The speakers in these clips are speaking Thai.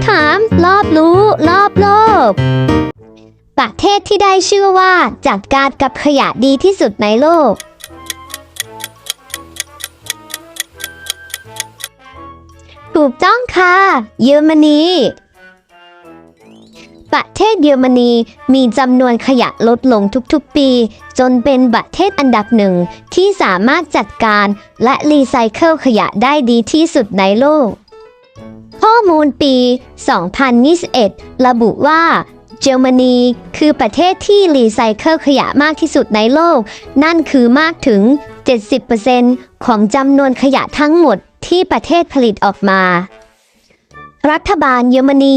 ำถาม รอบรู้ รอบโลก ประเทศที่ได้ชื่อว่าจัดการกับขยะดีที่สุดในโลก ถูกต้องค่ะ เยอรมนีประเทศเยอรมนีมีจำนวนขยะลดลงทุกๆปี จนเป็นประเทศอันดับหนึ่งที่สามารถจัดการและรีไซเคิลขยะได้ดีที่สุดในโลก ข้อมูลปี 2021 ระบุว่าเยอรมนีคือประเทศที่รีไซเคิลขยะมากที่สุดในโลก นั่นคือมากถึง 70%ของจำนวนขยะทั้งหมดที่ประเทศผลิตออกมา รัฐบาลเยอรมนี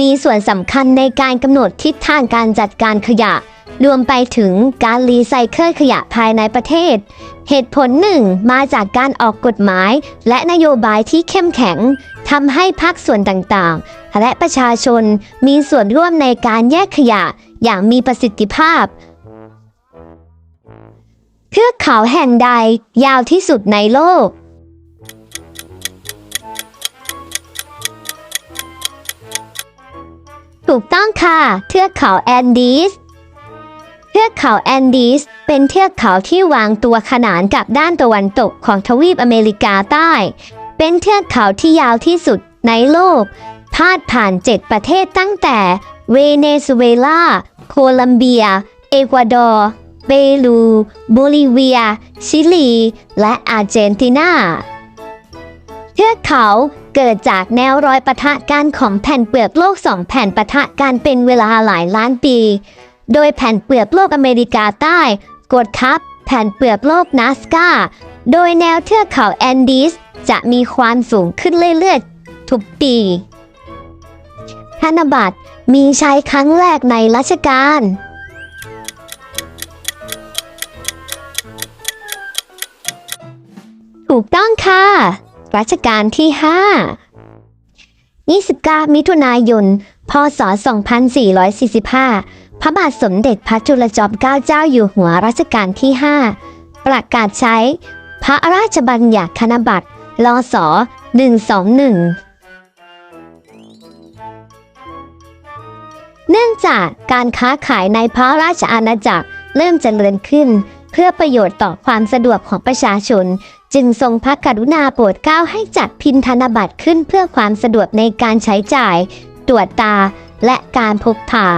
มีส่วนสำคัญในการกำหนดทิศทางการจัดการขยะ รวมไปถึงการรีไซเคิลขยะภายในประเทศ เหตุผลหนึ่งมาจากการออกกฎหมาย และนโยบายที่เข้มแข็งทำให้ภาคส่วนต่างๆ และประชาชนมีส่วนร่วมในการแยกขยะอย่างมีประสิทธิภาพเทือกเขาแห่งใดยาวที่สุดในโลก ถูกต้องค่ะ เทือกเขาแอนดีส เทือกเขาแอนดีสเป็นเทือกเขาที่วางตัวขนานกับด้านตะวันตกของทวีปอเมริกาใต้ เป็นเทือกเขาที่ยาวที่สุดในโลก พาดผ่าน7ประเทศตั้งแต่เวเนซุเอลา โคลัมเบีย เอกวาดอร์ เปรูโบลิเวีย ชิลี และอาร์เจนตินาเทือกเขาเกิดจากแนวรอยปะทะกันของแผ่นเปลือกโลกสองแผ่นปะทะกันเป็นเวลาหลายล้านปี โดยแผ่นเปลือกโลกอเมริกาใต้ กดทับ แผ่นเปลือกโลกนัสกาโดยแนวเทือกเขาแอนดีสจะมีความสูงขึ้นเรื่อยๆ ทุกปีธนบัตรมีใช้ครั้งแรกในรัชกาลถูกต้องค่ะ รัชกาลที่ 5 29 มิถุนายน พศ 2445 พระบาทสมเด็จพระจุลจอมเกล้าเจ้าอยู่หัวรัชกาลที่ 5 ประกาศใช้ พระราชบัญญัติธนบัตรลศ121เนื่องจากการค้าขายในพระราชอาณาจักรเริ่มเจริญขึ้น เพื่อประโยชน์ต่อความสะดวกของประชาชน จึงทรงพระกรุณาโปรดเกล้าให้จัดพิมพ์ธนบัตรขึ้นเพื่อความสะดวกในการใช้จ่าย ตรวจตาและการพกพา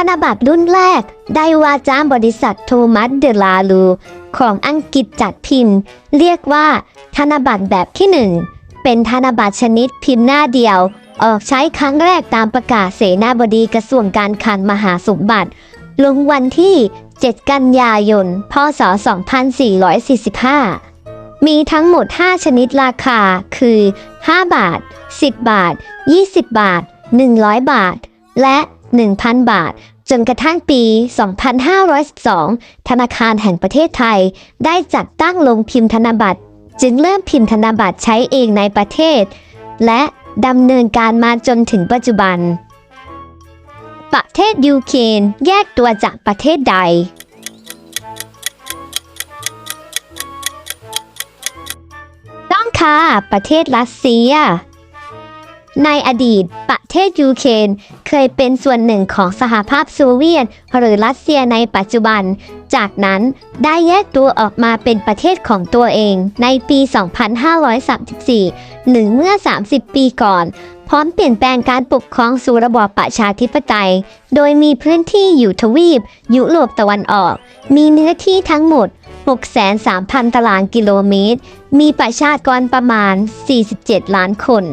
ธนบัตรรุ่นแรก ได้ว่าจ้างบริษัทโทมัสเดลาลู ของอังกฤษจัดพิมพ์ เรียกว่า ธนบัตรแบบที่หนึ่งเป็นธนบัตรชนิดพิมพ์หน้าเดียว ออกใช้ครั้งแรกตามประกาศเสนาบดีกระทรวงการคลังมหาสมบัติ ลงวันที่ 7 กันยายน พศ 2445 มีทั้งหมด 5 ชนิดราคา คือ 5 บาท 10 บาท 20 บาท 100 บาท และ 1,000 บาท จนกระทั่งปี 2512 ธนาคารแห่งประเทศไทย ได้จัดตั้งลงพิมพ์ธนบัตร จึงเริ่มพิมพ์ธนบัตรใช้เองในประเทศ และดำเนินการมาจนถึงปัจจุบัน ประเทศยูเครนแยกตัวจากประเทศใดต้องค่ะประเทศรัสเซีย ในอดีตประ เทศยูเครนเคยเป็นส่วนหนึ่งของสหภาพโซเวียต หรือรัสเซียในปัจจุบัน จากนั้นได้แยกตัวออกมาเป็นประเทศของตัวเองในปี 2534 หรือเมื่อ 30 ปีก่อน พร้อมเปลี่ยนแปลงการปกครองสู่ระบอบประชาธิปไตย โดยมีพื้นที่อยู่ทวีป ยุโรปตะวันออก มีเนื้อที่ทั้งหมด6,300ตารางกิโลเมตร มีประชากรประมาณ 47 ล้านคน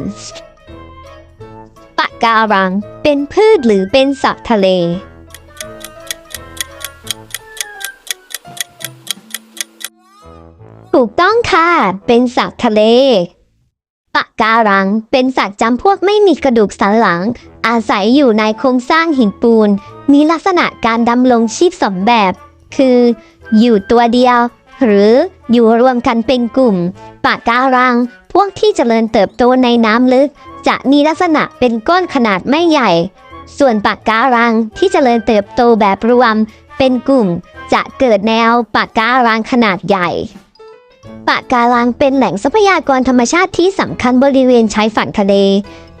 การัง เป็นพืชหรือเป็นสัตว์ทะเล ถูกต้องค่ะ เป็นสัตว์ทะเล ปะการัง เป็นสัตว์จำพวกไม่มีกระดูกสันหลัง อาศัยอยู่ในโครงสร้างหินปูน มีลักษณะการดำรงชีพสมแบบ คือ อยู่ตัวเดียว หรืออยู่รวมกันเป็นกลุ่มปะการัง พวกที่เจริญเติบโตในน้ำลึก จะมีลักษณะเป็นก้อนขนาดไม่ใหญ่ ส่วนปะการังที่เจริญเติบโตแบบรวมเป็นกลุ่ม จะเกิดแนวปะการังขนาดใหญ่ปะการังเป็นแหล่งทรัพยากรธรรมชาติที่สำคัญบริเวณชายฝั่งทะเล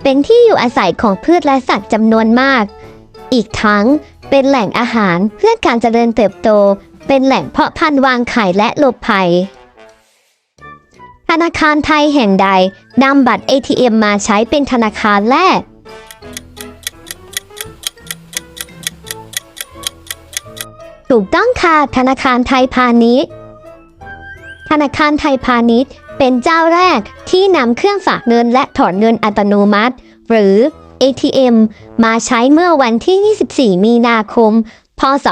เป็นที่อยู่อาศัยของพืชและสัตว์จำนวนมาก อีกทั้งเป็นแหล่งอาหารเพื่อการเจริญเติบโต เป็นแหล่งเพาะพันธุ์วางไข่และหลบภัย ธนาคารไทยแห่งใดนำบัตร ATM มาใช้เป็นธนาคารแรกถูกต้องค่ะธนาคารไทยพาณิชย์ ธนาคารไทยพาณิชย์ เป็นเจ้าแรกที่นำเครื่องฝากเงินและถอนเงินอัตโนมัติ หรือ ATM มาใช้เมื่อวันที่ 24 มีนาคม พศ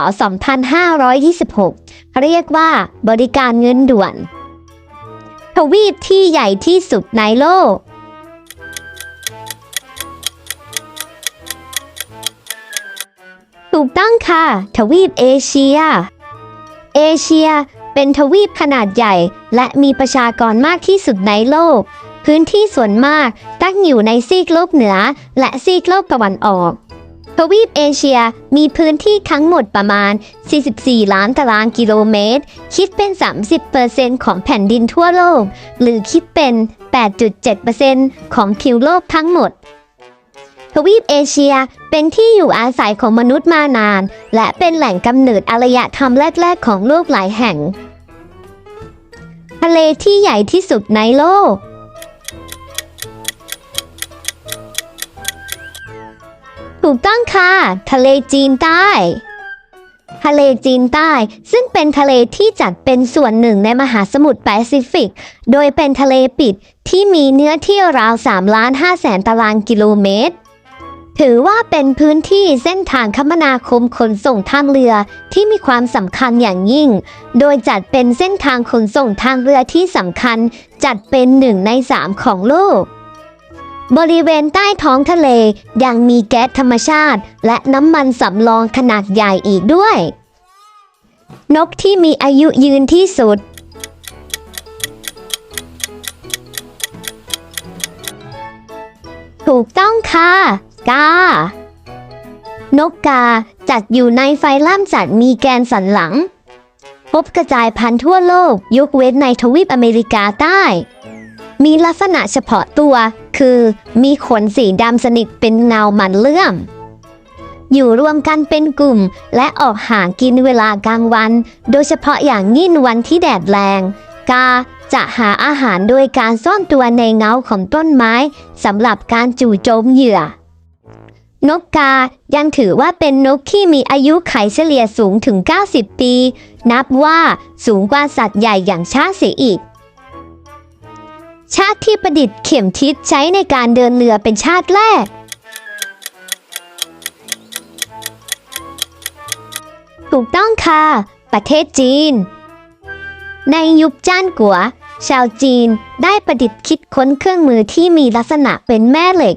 2526 เรียกว่าบริการเงินด่วน ทวีปที่ใหญ่ที่สุดในโลก ถูกต้องค่ะ ทวีปเอเชีย เอเชียเป็นทวีปขนาดใหญ่ และมีประชากรมากที่สุดในโลก พื้นที่ส่วนมากตั้งอยู่ในซีกโลกเหนือ และซีกโลกตะวันออก ทวีปเอเชียมีพื้นที่ทั้งหมดประมาณ 44 ล้านตารางกิโลเมตร คิดเป็น 30%ของแผ่นดินทั่วโลก หรือคิดเป็น 8.7%ของผิวโลกทั้งหมด ทวีปเอเชียเป็นที่อยู่อาศัยของมนุษย์มานาน และเป็นแหล่งกำเนิดอารยธรรมแรก ๆ ของโลกหลายแห่ง ทะเลที่ใหญ่ที่สุดในโลก ถูกต้องค่ะ ทะเลจีนใต้ ทะเลจีนใต้ ซึ่งเป็นทะเลที่จัดเป็นส่วนหนึ่งในมหาสมุทรแปซิฟิก โดยเป็นทะเลปิดที่มีเนื้อที่ราว3ล้าน5แสนตารางกิโลเมตร ถือว่าเป็นพื้นที่เส้นทางคมนาคมขนส่งทางเรือที่มีความสำคัญอย่างยิ่ง โดยจัดเป็นเส้นทางขนส่งทางเรือที่สำคัญ จัดเป็นหนึ่งในสามของโลก บริเวณใต้ท้องทะเลยังมีแก๊สธรรมชาติ และน้ำมันสำรองขนาดใหญ่อีกด้วย นกที่มีอายุยืนที่สุด ถูกต้องค่ะ กา นกกาจัดอยู่ในไฟล่ำจัดมีแกนสันหลัง พบกระจายพันธุ์ทั่วโลก ยกเว้นในทวีปอเมริกาใต้ มีลักษณะเฉพาะตัว คือมีขนสีดำสนิทเป็นเงามันเลื่อม อยู่รวมกันเป็นกลุ่ม และออกหากินเวลากลางวัน โดยเฉพาะอย่างยิ่งวันที่แดดแรง กาจะหาอาหารโดยการซ่อนตัวในเงาของต้นไม้สำหรับการจู่โจมเหยื่อ นกกายังถือว่าเป็นนกที่มีอายุไขเฉลี่ยสูงถึง 90 ปี นับว่าสูงกว่าสัตว์ใหญ่อย่างชาติเสียอีก ชาติที่ประดิษฐ์เข็มทิศใช้ในการเดินเรือเป็นชาติแรก ถูกต้องค่ะ ประเทศจีน ในยุคจ้านกัว ชาวจีนได้ประดิษฐ์คิดค้นเครื่องมือที่มีลักษณะเป็นแม่เหล็ก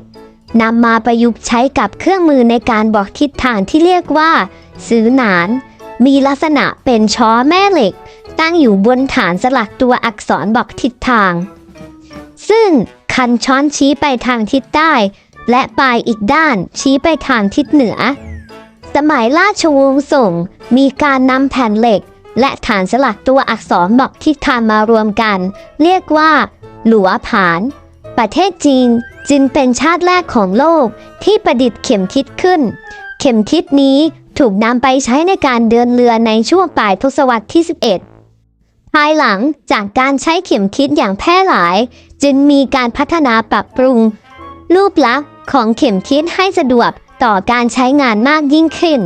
นำมาประยุกต์ใช้กับเครื่องมือในการบอกทิศทางที่เรียกว่าซื้อหนาน มีลักษณะเป็นช้อแม่เหล็ก ตั้งอยู่บนฐานสลักตัวอักษรบอกทิศทาง ซึ่งคันช้อนชี้ไปทางทิศใต้ และปลายอีกด้านชี้ไปทางทิศเหนือ สมัยราชวงศ์ส่งมีการนำแผ่นเหล็ก และฐานสลักตัวอักษรบอกทิศทางมารวมกัน เรียกว่า หลัวผาน ประเทศจีนจึงเป็นชาติแรกของโลกที่ประดิษฐ์เข็มทิศขึ้น เข็มทิศนี้ถูกนำไปใช้ในการเดินเรือในช่วงปลายทศวรรษที่ 11 ภายหลังจากการใช้เข็มทิศอย่างแพร่หลาย จึงมีการพัฒนาปรับปรุง รูปลักษณ์ของเข็มทิศให้สะดวกต่อการใช้งานมากยิ่งขึ้น